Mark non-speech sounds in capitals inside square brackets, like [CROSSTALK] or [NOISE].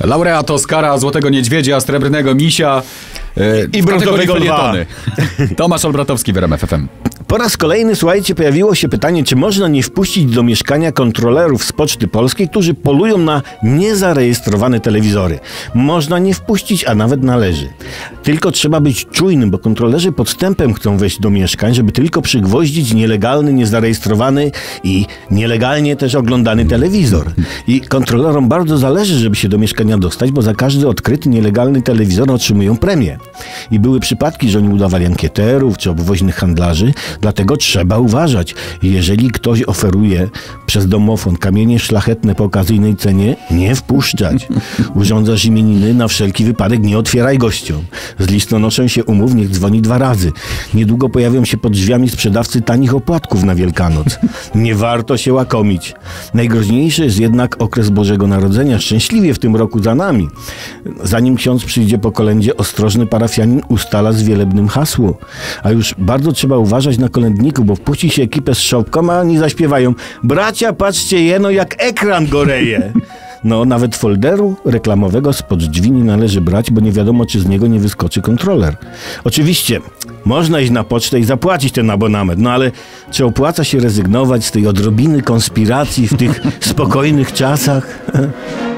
Laureat Oscara, Złotego Niedźwiedzia, Srebrnego Misia e, I brązowego lwa. [LAUGHS] Tomasz Olbratowski w RMF FM. Po raz kolejny, słuchajcie, pojawiło się pytanie, czy można nie wpuścić do mieszkania kontrolerów z Poczty Polskiej, którzy polują na niezarejestrowane telewizory. Można nie wpuścić, a nawet należy. Tylko trzeba być czujnym, bo kontrolerzy podstępem chcą wejść do mieszkań, żeby tylko przygwoździć nielegalny, niezarejestrowany i nielegalnie też oglądany telewizor. I kontrolerom bardzo zależy, żeby się do mieszkania dostać, bo za każdy odkryty nielegalny telewizor otrzymują premię. I były przypadki, że oni udawali ankieterów czy obwoźnych handlarzy, dlatego trzeba uważać. Jeżeli ktoś oferuje przez domofon kamienie szlachetne po okazyjnej cenie, nie wpuszczać. Urządzasz imieniny, na wszelki wypadek nie otwieraj gościom. Z listonoszem się umów, niech dzwoni dwa razy. Niedługo pojawią się pod drzwiami sprzedawcy tanich opłatków na Wielkanoc. Nie warto się łakomić. Najgroźniejszy jest jednak okres Bożego Narodzenia. Szczęśliwie w tym roku za nami. Zanim ksiądz przyjdzie po kolędzie, ostrożny parafianin ustala z wielebnym hasło. A już bardzo trzeba uważać na kolędników, bo wpuści się ekipę z szopką, a oni zaśpiewają Bracia, patrzcie jeno, jak ekran goreje. No, nawet folderu reklamowego spod drzwi nie należy brać, bo nie wiadomo, czy z niego nie wyskoczy kontroler. Oczywiście, można iść na pocztę i zapłacić ten abonament, no ale czy opłaca się rezygnować z tej odrobiny konspiracji w tych [LAUGHS] spokojnych czasach? [LAUGHS]